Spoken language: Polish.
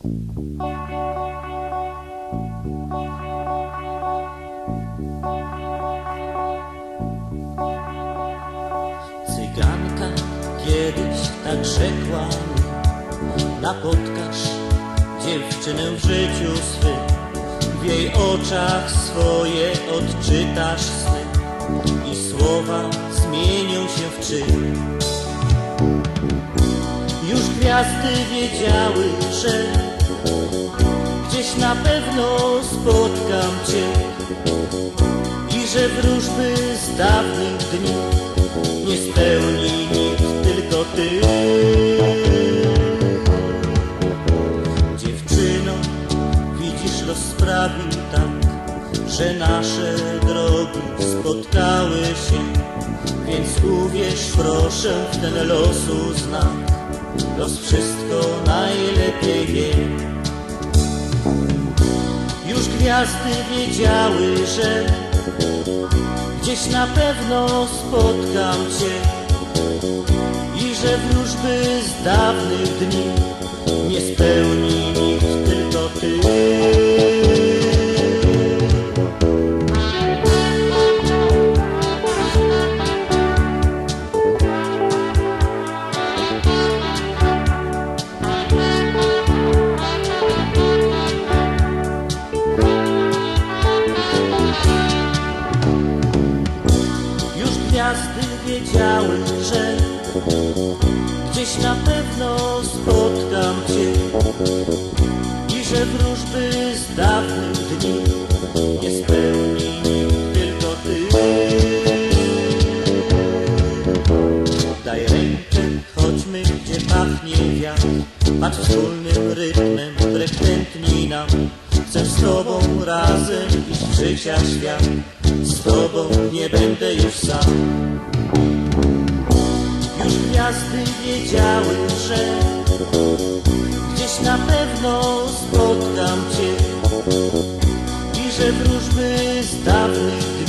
Cyganka kiedyś tak rzekła napotkasz dziewczynę w życiu swym, w jej oczach swoje odczytasz sny i słowa zmienią się w czyn. Już gwiazdy wiedziały, że gdzieś na pewno spotkam Cię i że wróżby z dawnych dni nie spełni nikt, tylko Ty. Dziewczyno, widzisz, los sprawił tak, że nasze drogi spotkały się, więc uwierz proszę w ten losu znak. Los wszystko najlepiej. Gwiazdy wiedziały, że gdzieś na pewno spotkam Cię i że wróżby z dawnych dni nie spełni wiedziały, że gdzieś na pewno spotkam Cię i że wróżby z dawnych dni nie spełni tylko Ty. Daj rękę, chodźmy, gdzie pachnie wiatr, patrz wspólnym rytmem, wbrew tętni nam. Chcę z Tobą razem iść życia świat, z Tobą nie będę już sam. Gwiazdy wiedziały, że gdzieś na pewno spotkam Cię i że wróżby z dawnych